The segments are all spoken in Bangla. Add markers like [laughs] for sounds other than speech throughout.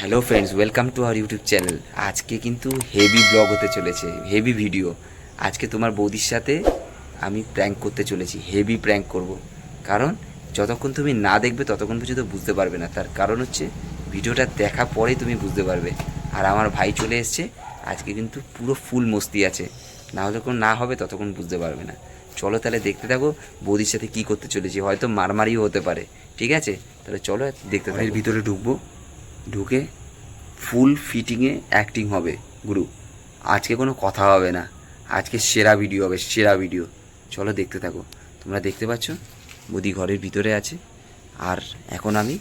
Hello friends welcome to our YouTube channel আজকে কিন্তু হেভি ব্লগ হতে চলেছে হেভি ভিডিও আজকে তোমার বৌদির সাথে আমি প্র্যাঙ্ক করতে চলেছি হেভি প্র্যাঙ্ক করব। কারণ যতক্ষণ তুমি না দেখবে, ততক্ষণ পর্যন্ত বুঝতে পারবে না। তার কারণ হচ্ছে ভিডিওটা দেখা পরেই তুমি বুঝতে পারবে। আর আমার ভাই চলে এসছে, আজকে কিন্তু পুরো ফুল মস্তি আছে। না হলে যখন না হবে, ততক্ষণ বুঝতে পারবে না। চলো তাহলে দেখতে থাকো বৌদির সাথে কি করতে চলেছি। হয়তো মারমারিও হতে পারে, ঠিক আছে? তাহলে চলো দেখতে থাকো। ভিতরে ঢুকবো। ঢুকে ফুল ফিটিংয়ে অ্যাক্টিং হবে, গুরু। আজকে কোনো কথা হবে না। আজকে সেরা ভিডিও হবে, সেরা ভিডিও চলো দেখতে থাকো। তোমরা দেখতে পাচ্ছ বৌদি ঘরের ভিতরে আছে। আর এখন আমি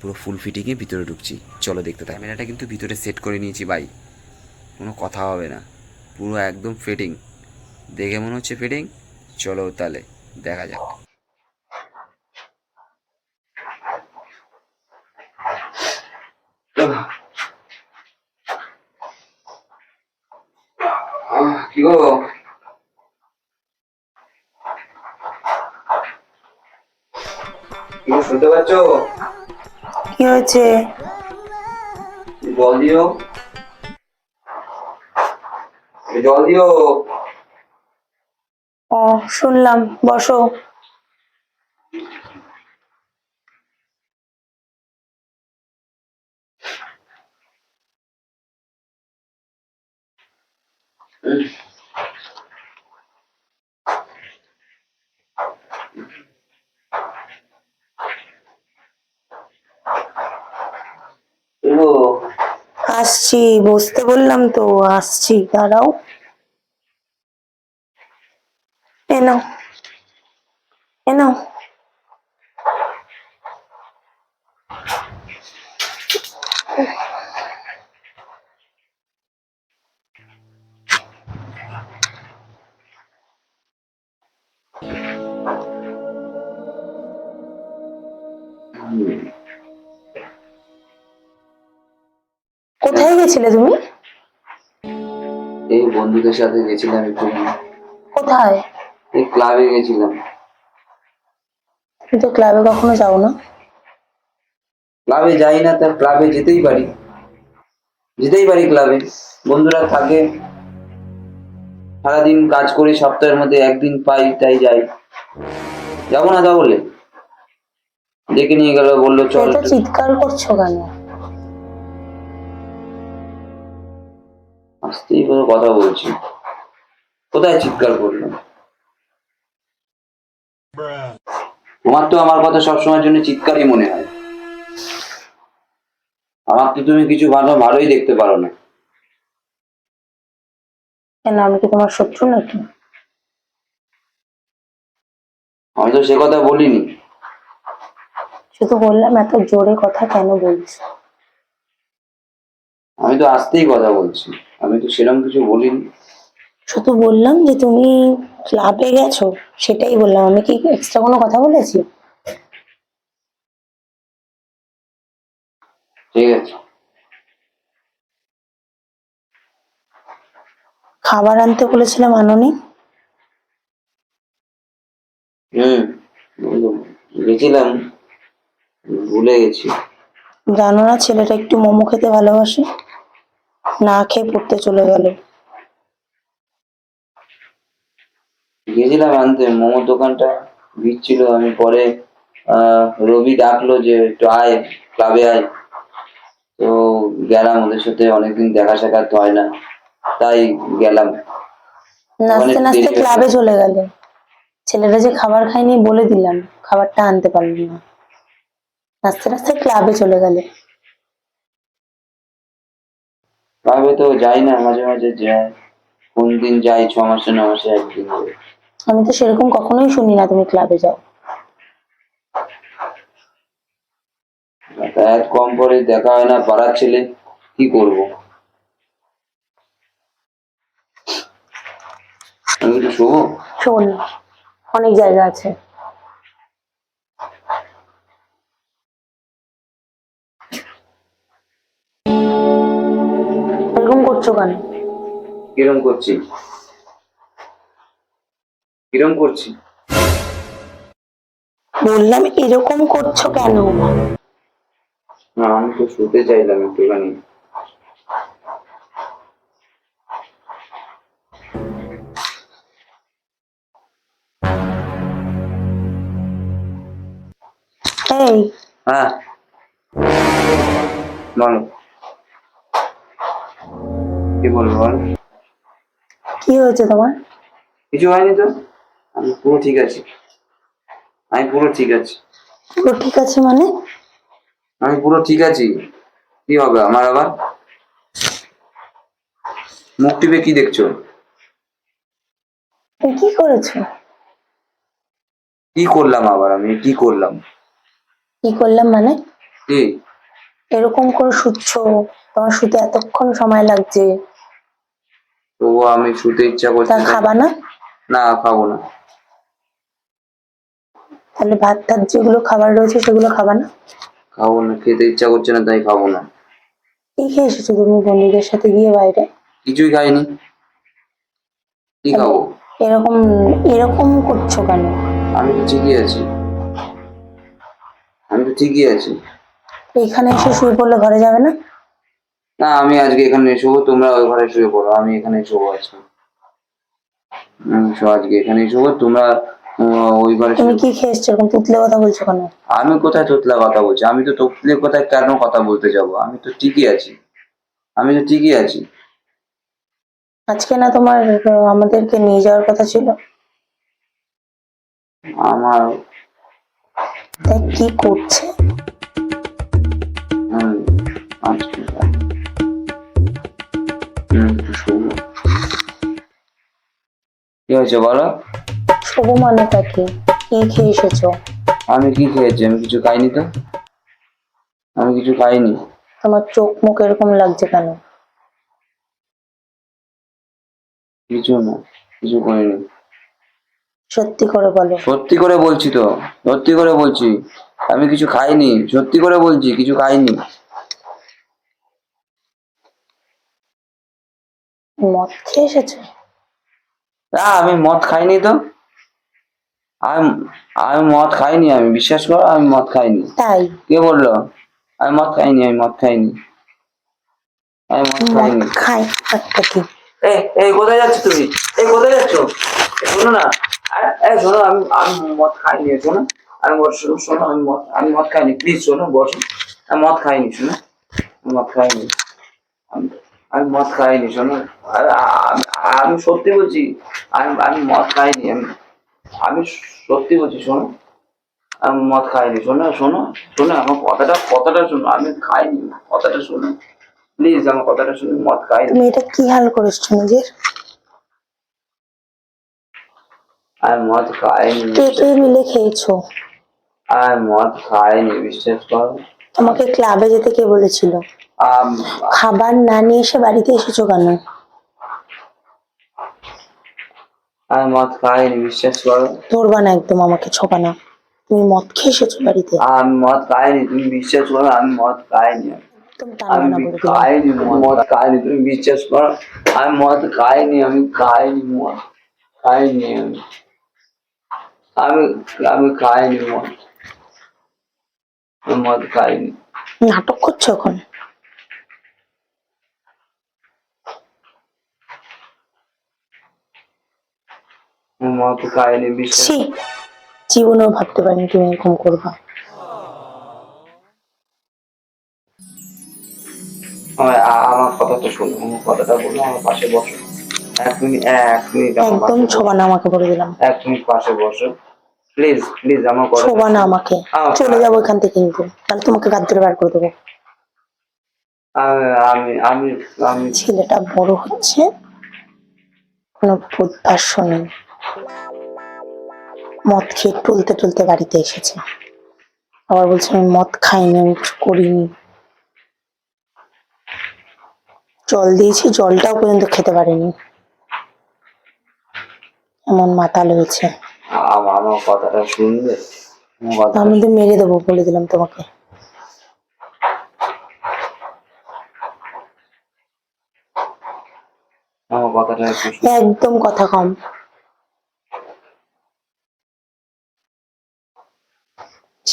পুরো ফুল ফিটিংয়ে ভিতরে ঢুকছি। চলো দেখতে থাকো। ক্যামেরাটা কিন্তু ভিতরে সেট করে নিয়েছি, ভাই। কোনো কথা হবে না। পুরো একদম ফিটিং দেখে মনে হচ্ছে ফিটিং চলো তাহলে, দেখা যাক আহ, কি গো। শুনতে পাচ্ছ? কি হয়েছে? জল দিও। জল দিও। ও শুনলাম বসো। ও আসছি বসতে বললাম তো আসছি দাঁড়াও। এনাও এনো গেছিলে তুমি? এই বন্ধুদের সাথে গেছিলাম একটু। কোথায়? এই ক্লাবে গেছিলাম। তো ক্লাবে কখনো যাও না ক্লাবে যাই না তার ক্লাবে যেতেই পারি। যেতেই পারি ক্লাবে বন্ধুরা থাকে। সারাদিন কাজ করি সপ্তাহের মধ্যে একদিন পাই তাই যাই। যাব না তাহলে ডেকে নিয়ে গেল বলল চল চিৎকার করছ কেন? আসতেই কোনো কথা বলছি কোথায় চিৎকার করলাম? তোমার তো আমার কথা সবসময়ের জন্য চিৎকারই মনে হয়। আমার তো তুমি কিছু ভালো ভালোই দেখতে পারো না। কেন আমি কি তোমার শত্রু নাকি? আমি তো সে কথা বলিনি। শুধু বললাম এত জোরে কথা কেন বলছো? আমি তো আসতেই কথা বলছি। আমি তো সেরকম কিছু বলিনি। শুধু বললাম যে তুমি ক্লাবে গেছো সেটাই বললাম। আমি কি এক্সট্রা কোনো কথা বলেছি? ঠিক আছে। খাবার আনতে বলেছিলাম আনোনি। হুম গেছিলাম ভুলে গেছি। জানো না ছেলেটা একটু মোমো খেতে ভালোবাসে। না খেয়ে পড়তে চলে গেল। গেছিলাম আনতে মোমোর দোকানটা ভিড় ছিল আমি পরে আহ, রবি ডাকলো যে একটু আয় ক্লাবে আয়। তো গেলাম ওদের সাথে অনেকদিন দেখা সাক্ষাৎ হয় না তাই গেলাম। নাচতে নাচতে ক্লাবে চলে গেল। ছেলেটা যে খাবার খায়নি বলে দিলাম খাবারটা আনতে পারল না। নাচতে নাচতে ক্লাবে চলে গেল। ক্লাবে তো যাই না মাঝে মাঝে যাই। কোন দিন যাই ছ মাসে ন মাসে একদিন। আমি তো সেরকম কখনোই শুনি না তুমি ক্লাবে যাও। যাতায়াত কম করে দেখা হয় না পাড়ার ছেলে কি করব? আমি একটু শোবো শোন অনেক জায়গা আছে। এরকম করছ কেন কিরম করছি কিরম করছি বললাম এরকম করছ কেন? না আমি তো শুতে চাইলাম একটুখানি। এই হ্যাঁ। বলো। কি বলব বল? কি হয়েছে তোমার? কিছু হয়নি তো? আমি পুরো ঠিক আছি। আমি পুরো ঠিক আছি। পুরো ঠিক আছে মানে? আমি পুরো ঠিক আছি। কি হবে আমার আবার? মুখ টিপে কি দেখছ? কি করেছ? কি করলাম আবার আমি? কি করলাম? কি করলাম মানে? কি? এরকম করে শুচ্ছ তোমার শুতে এতক্ষণ সময় লাগছে। তবুও আমি শুতে ইচ্ছা তা করছে খাবা না? না খাব না। তাহলে ভাত টাত যেগুলো খাবার রয়েছে সেগুলো খাবা না? খাব না খেতে ইচ্ছা করছে না তাই খাব না। কি খেয়ে এসেছ তুমি বন্ধুদের সাথে গিয়ে বাইরে? কিছুই খাইনি। কি খাব? এরকম এরকম করছ কেন? আমি তো ঠিকই আছি। আমি তো ঠিকই আছি। এখানে এসে শুয়ে পড়লে ঘরে যাবে না? না আমি আজকে এখানে শোবো তোমরা ওই ঘরে শুয়ে পড়ো আমি এখানে শোবো আজকে। আমি শো- আজকে এখানে শোবো তোমরা ওই ঘরে তুমি কি খেয়ে এসছো এরকম তুতলে কথা বলছো কেন? আমি কোথায় তোতলা কথা বলছি? আমি তো তোতলে কোথায় কেন কথা বলতে যাব? আমি তো ঠিকই আছি। আমি তো ঠিকই আছি। আজকে না তোমার আমাদেরকে নিয়ে যাওয়ার কথা ছিল। আমার কি করছে? আজকে। কি হয়েছে বলো? শুভ মানেটা কি কি খেয়ে এসেছ? আমি কি খেয়েছি? আমি কিছু খাইনি তো। আমি কিছু খাইনি। তোমার চোখ মুখ এরকম লাগছে কেন? কিছু না কিছু করিনি। সত্যি করে বলো। সত্যি করে বলছি তো সত্যি করে বলছি। আমি কিছু খাইনি সত্যি করে বলছি কিছু খাইনি। মদ খেয়ে এসেছ না আমি মদ খাইনি তো আমি আমি মদ খাইনি আমি বিশ্বাস করো আমি মদ খাইনি তাই কে বলল আমি মদ খাইনি আমি মদ খাইনি আমি মদ খাইনি খাই একটা কি এই এই কোথায় যাচ্ছ তুমি এই কোথায় যাচ্ছ শোনো না এই শোনো আমি আমি মদ খাইনি শোনো আমি বস শোনো শোনো আমি মদ আমি মদ খাইনি প্লিজ শোনো বসো আমি মদ খাইনি শোনো মদ খাইনি আমি আমি মদ খাইনি শোনো। আরে আমি- আমি সত্যি বলছি আমি আমি মদ খাইনি আমি আমি সত্যি বলছি শোনো। আমি মদ খাইনি শোনো শোনো শোনো আমার কথাটা কথাটা শোনো আমি খাইনি কথাটা শোনো। প্লিজ আমার কথাটা শুনে মদ খাইনি। তুমি এটা কি হাল করেছ নিজের? আর মদ খাইনি কে কে মিলে খেয়েছো? আর মদ খাইনি বিশ্বাস করো। তোমাকে ক্লাবে যেতে কে বলেছিল? আম- খাবার না নিয়ে এসে বাড়িতে এসেছ কেন? আর মদ খাইনি বিশ্বাস করো। ধরবা না একদম আমাকে ছোবা না। তুমি মদ খেয়ে এসেছ বাড়িতে? আমি মদ খাইনি তুমি বিশ্বাস করো আমি মদ খাইনি। আমি খাইনি মদ খাইনি তুমি বিশ্বাস করো আমি মদ খাইনি আমি খাইনি মদ খাইনি আমি। আমি আমি খাইনি মদ আমি মদ খাইনি। নাটক করছ এখন? খাইনি বিশ্বাস ছি জীবনেও ভাবতে পারিনি তুমি এরকম করবা। আমার কথাটা শোনো আমার কথাটা বলো আমার পাশে বসো। এক মিনিট এক মিনিট একদম ছোবা না আমাকে বলে দিলাম। এক মিনিট পাশে বসো। প্লিজ প্লিজ আমার কথা ছোবা না আমাকে। চলে যাব এখান থেকে কিন্তু। তাহলে তোমাকে গাদ ধরে বার করে দেবো। আমি আমি আমি ছেলেটা বড় হচ্ছে কোনো বুদ্ধাস্য নেই। মদ খেয়ে টুলতে টুলতে বাড়িতে এসেছে। আবার বলছে আমি মদ খাইনি আমি কিছু করিনি। জল দিয়েছি জলটাও পর্যন্ত খেতে পারেনি। এমন মাতাল হয়েছে আম- তো মেরে দেবো বলে দিলাম তোমাকে। একদম কথা কম।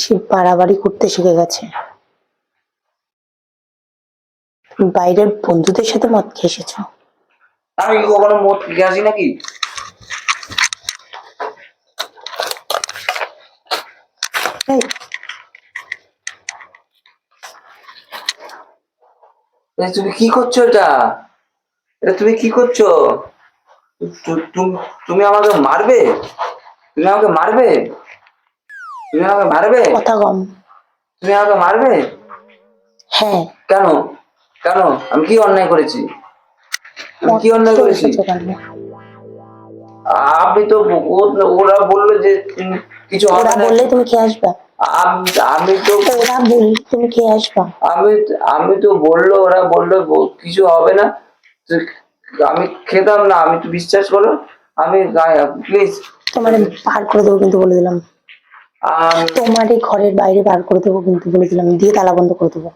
সে বাড়াবাড়ি করতে শিখে গেছে। বাইরের বন্ধুদের সাথে মদ খেয়ে এসেছ। আমি কখনো মদ আসি নাকি? তুমি কি করছ এটা? এটা তুমি কি করছ? তুমি আমাকে মারবে? তুমি আমাকে মারবে? তুমি আমাকে মারবে? কথা কম। তুমি আমাকে মারবে? হ্যাঁ। কেন? কেন? আমি কি অন্যায় করেছি? আমি কি অন্যায় করেছি? আপনি তো ওরা বলল যে কিছু ওরা বললে তুমি খেয়ে আসবা। আমি তো ওরা বললে তুমি আসবা। আমি আমি তো বলল ওরা বলল কিছু হবে না। আমি খেতাম না আমি তো বিশ্বাস করো। আমি প্লিজ। তোমার বার করে দেবো কিন্তু বলে দিলাম। তোমার এই ঘরের বাইরে বার করে দেবো কিন্তু বলে দিলাম দিয়ে তালা বন্ধ করে দেবো।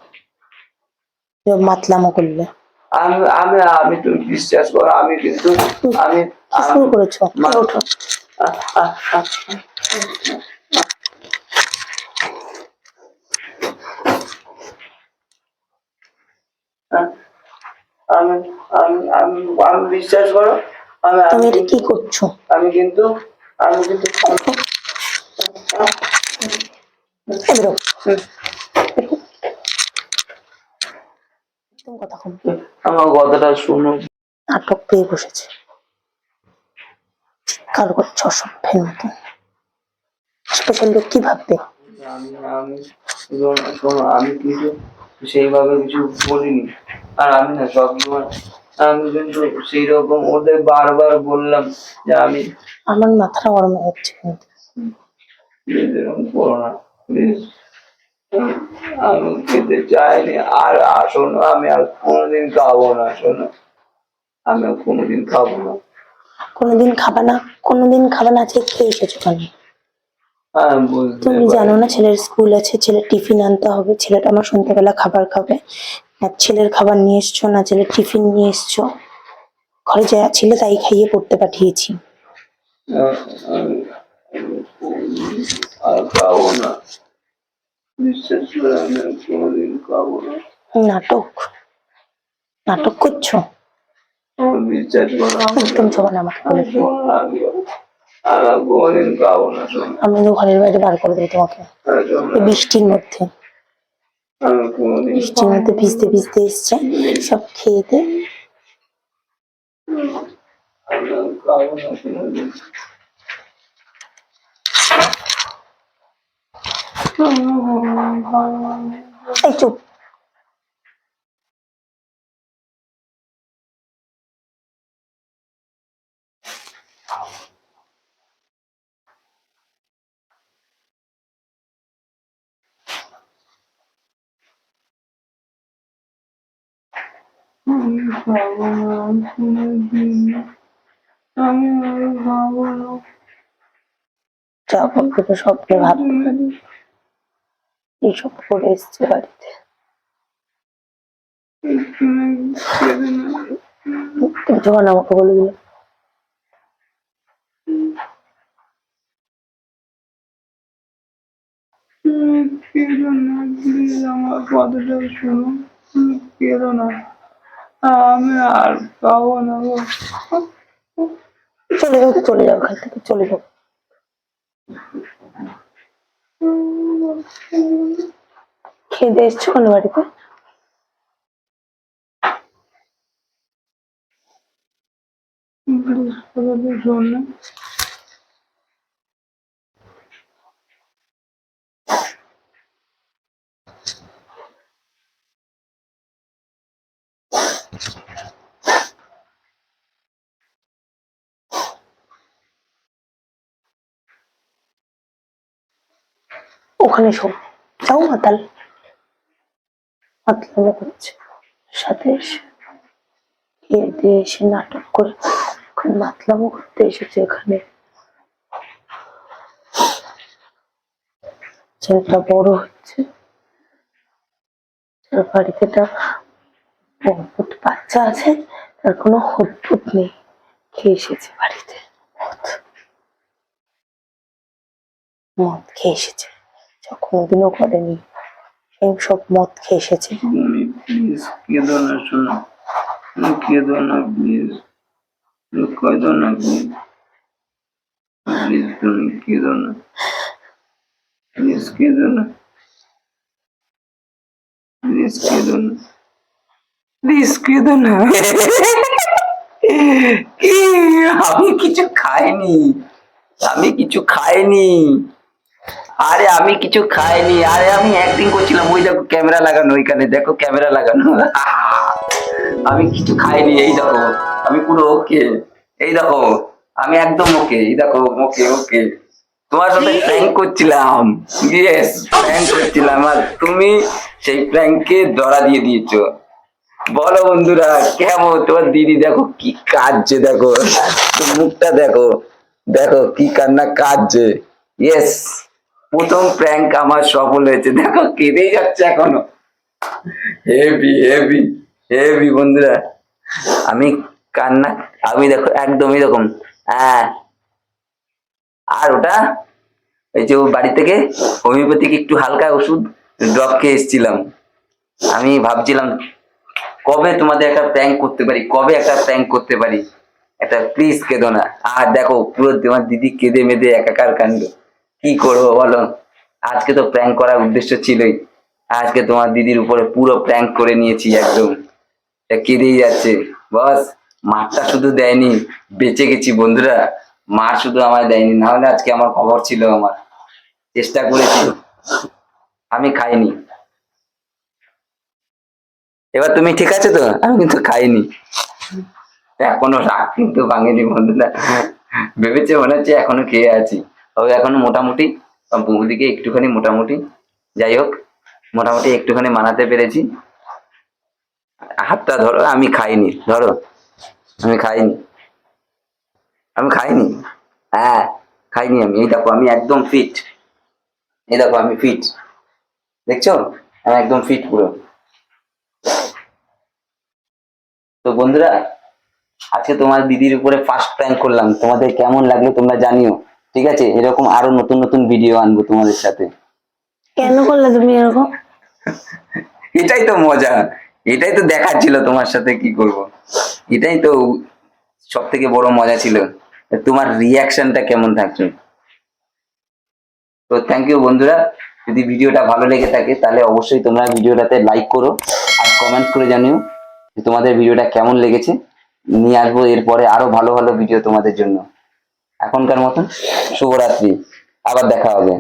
মাতলামো করলে। আমি আমি আমি তুমি বিশ্বাস করো আমি কিন্তু আমি কি শুরু করেছ? ওঠো আমি আমি আমি আমি বিশ্বাস করো আমি তুমি কি করছ? আমি কিন্তু আমি কিন্তু বেরো। একদম কথা কম। আমার কথাটা শুনো। নাটক পেয়ে বসেছে। চিৎকার করছ অসভ্যের মতো আশেপাশের লোক কি ভাববে? আমি কিছু সেইভাবে কিছু বলিনি। আর আমি না সবসময় আমি কিন্তু সেই রকম ওদের বারবার বললাম যে আমি আমার মাথাটা গরম হচ্ছে করো না। আমি খেতে চাইনি আর আর শোনো আমি আর কোনোদিন খাব না শোনো। আমি কোনোদিন খাব না। কোনোদিন খাবা না কোনোদিন খাবা না আজকে খেয়ে এসেছ কেন? তুমি জানো না ছেলের স্কুল আছে ছেলের টিফিন আনতে হবে ছেলেটা আমার সন্ধ্যাবেলা খাবার খাবে। না ছেলের খাবার নিয়ে এসছো না ছেলের টিফিন নিয়ে এসছো। ঘরে যা ছিল তাই খাইয়ে পড়তে পাঠিয়েছি আ- আমি- আমি কোনোদিন আমি নাটক। নাটক করছ? বিশ্বাস আমি বাইরে বার করে দেবো তোমাকে। বৃষ্টির মধ্যে। বৃষ্টির মধ্যে ভিজতে ভিজতে এসছে। সব খেয়ে আমি আর খাব না কোনোদিন এই চুপ। আমি খাব না কোনোদিন আমি আর খাব না যা স্বপ্নে ভাবতে পারি এইসব করে এসছে বাড়িতে। যখন আমাকে বলে দিলে। আমার আমি আর না চলে যাও চলে যাও, এখান থেকে চলে যাও। খেতে এসছো কেন বাড়িতে ওখানে শো যাও মাতাল। মাতাল করছে, সাথে এসে এসে নাটক করে ওখানে মাতলামো করতে এসেছে এখানে। ছেলেটা বড় হচ্ছে। বাড়িতে একটা অদ্ভুত বাচ্চা আছে, তার কোনো অদ্ভুত নেই। খেয়ে এসেছে বাড়িতে। মদ খেয়ে এসেছে। যা কোনোদিনও করেনি। সব মদ খেয়ে এসেছে। আমি কিছু খাইনি আমি কিছু খাইনি। আরে আমি কিছু খাইনি আরে আমি অ্যাক্টিং করছিলাম। ওই দেখো ক্যামেরা লাগানো ওইখানে দেখো ক্যামেরা লাগানো। [laughs] আমি কিছু খাইনি এই দেখো আমি পুরো ওকে এই দেখো আমি একদম ওকে এই দেখো ওকে ওকে তোমার সাথে প্র্যাঙ্ক করছিলাম। ইয়েস প্র্যাঙ্ক করছিলাম। আর তুমি সেই প্র্যাঙ্কে ধরা দিয়ে দিয়েছ। বলো বন্ধুরা কেমন? তোমার দিদি দেখো কি কাঁদছে দেখো। মুখটা দেখো দেখো কি কান্না কাঁদছে। ইয়েস প্রথম প্র্যাঙ্ক আমার সফল হয়েছে। দেখো, কেঁদেই যাচ্ছে এখনও। হেভি হেভি হেভি বন্ধুরা। আমি কান্না, আমি দেখো, একদমই রকম হ্যাঁ। আর ওটা, এই যে বাড়ি থেকে হোমিওপ্যাথিক একটু হালকা ওষুধ ড্রপ খেয়ে এসেছিলাম। আমি ভাবছিলাম, কবে তোমাদের একটা প্র্যাঙ্ক করতে পারি? কবে একটা প্র্যাঙ্ক করতে পারি? একটা প্লিজ কেঁদো না। আর দেখো, পুরো তোমার দিদি কেঁদে মেদে একাকার কাণ্ড। কি করব বলো? আজকে তো প্র্যাঙ্ক করার উদ্দেশ্য ছিলই। আজকে তোমার দিদির উপরে পুরো প্র্যাঙ্ক করে নিয়েছি একদম। কেঁদেই যাচ্ছে। বস, মারটা শুধু দেয়নি, বেঁচে গেছি বন্ধুরা। মার শুধু আমায় দেয়নি, না হলে আজকে আমার খবর ছিল আমার। চেষ্টা করেছি। আমি খাইনি। এবার তুমি ঠিক আছে তো? আমি কিন্তু খাইনি। এখনও রাগ কিন্তু ভাঙেনি বন্ধুরা। ভেবেছে মনে হচ্ছে এখনও খেয়ে আছি। তবে এখনও মোটামুটি বৌদিকে একটুখানি মোটামুটি, যাই হোক, মোটামুটি একটুখানি মানাতে পেরেছি। হাতটা ধরো, আমি খাইনি, ধরো, আমি খাইনি। আমি খাইনি? হ্যাঁ খাইনি আমি। এই দেখো, আমি একদম ফিট এই দেখো, আমি ফিট দেখছ? আমি একদম ফিট পুরো। তো বন্ধুরা, আজকে তোমার দিদির উপরে ফার্স্ট প্র্যাঙ্ক করলাম। তোমাদের কেমন লাগল তোমরা জানিও। ঠিক আছে? এরকম আরও নতুন নতুন ভিডিও আনব তোমাদের সাথে। কেন করলে তুমি এরকম? এটাই তো মজা। এটাই তো দেখার ছিল তোমার সাথে কি করব। এটাই তো সব থেকে বড় মজা ছিল। তোমার রিয়াকশনটা কেমন থাকছে? তো থ্যাংক ইউ বন্ধুরা। যদি ভিডিওটা ভালো লেগে থাকে তাহলে অবশ্যই তোমরা ভিডিওটাতে লাইক করো আর কমেন্ট করে জানিও যে তোমাদের ভিডিওটা কেমন লেগেছে। নিয়ে আসব এরপরে আরও ভালো ভালো ভিডিও তোমাদের জন্য। এখনকার মতন। শুভরাত্রি। আবার দেখা হবে।